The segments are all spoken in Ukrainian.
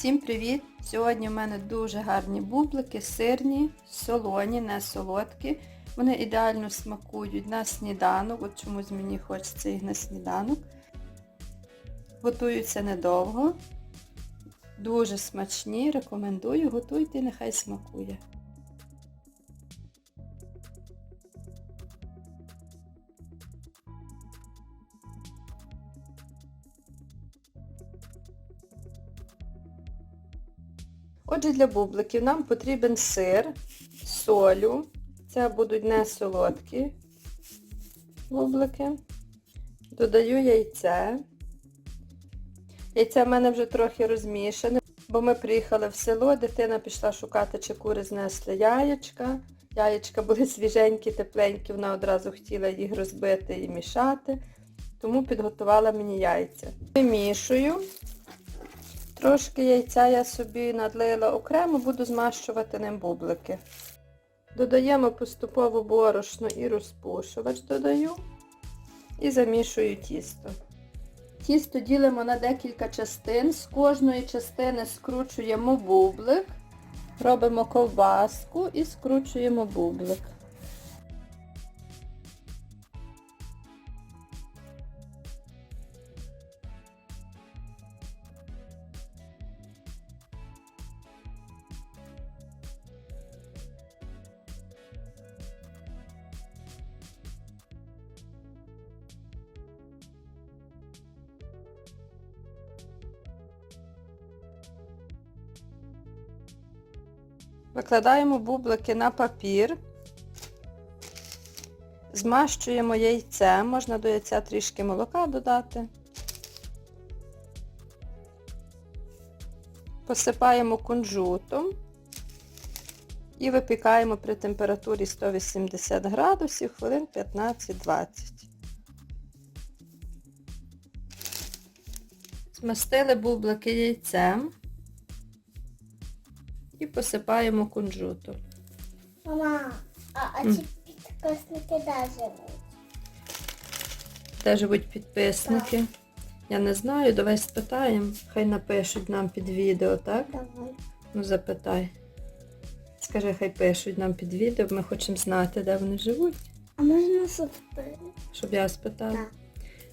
Всім привіт! Сьогодні в мене дуже гарні бублики, сирні, солоні, не солодкі. Вони ідеально смакують на сніданок, от чомусь мені хочеться їх на сніданок. Готуються недовго. Дуже смачні, рекомендую, готуйте, нехай смакує. Отже, для бубликів нам потрібен сир, солю. Це будуть не солодкі бублики. Додаю яйце. Яйце в мене вже трохи розмішане, бо ми приїхали в село, дитина пішла шукати, чи кури знесли яєчка. Яєчка були свіженькі, тепленькі, вона одразу хотіла їх розбити і мішати, тому підготувала мені яйця. Вимішую. Трошки яйця я собі надлила окремо, буду змащувати ним бублики. Додаємо поступово борошно і розпушувач додаю. І замішую тісто. Тісто ділимо на декілька частин. З кожної частини скручуємо бублик, робимо ковбаску і скручуємо бублик. Викладаємо бублики на папір, змащуємо яйце, можна до яйця трішки молока додати. Посипаємо кунжутом і випікаємо при температурі 180 градусів хвилин 15-20. Змастили бублики яйцем і посипаємо кунжутом. Мама, а, а М. ці підписники де живуть? Де живуть підписники? Я не знаю, давай спитаємо. Хай напишуть нам під відео, так? Давай. Ну запитай. Скажи, хай пишуть нам під відео, ми хочемо знати, де вони живуть, А можна супи? щоб я спитала. Так.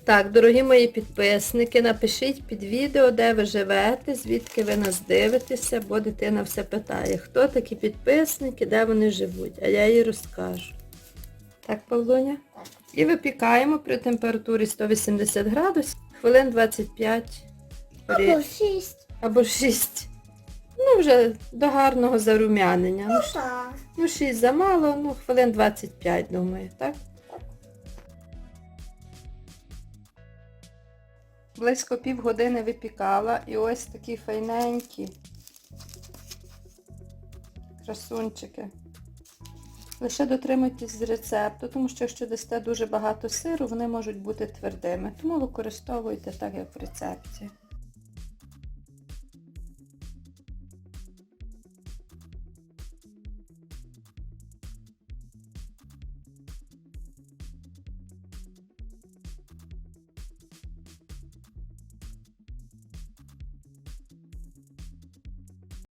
Так, дорогі мої підписники, напишіть під відео, де ви живете, звідки ви нас дивитеся, бо дитина все питає, хто такі підписники, де вони живуть, а я їй розкажу. Так, Павлоня? І випікаємо при температурі 180 градусів, хвилин 25 Або шість. або 6. Ну, вже до гарного зарум'янення. Ну, Ну так. ну 6 замало, ну хвилин 25, думаю, так? Близько півгодини випікала і ось такі файненькі красунчики. Лише дотримуйтесь з рецепту, тому що якщо дасте дуже багато сиру, вони можуть бути твердими. Тому використовуйте так, як в рецепті.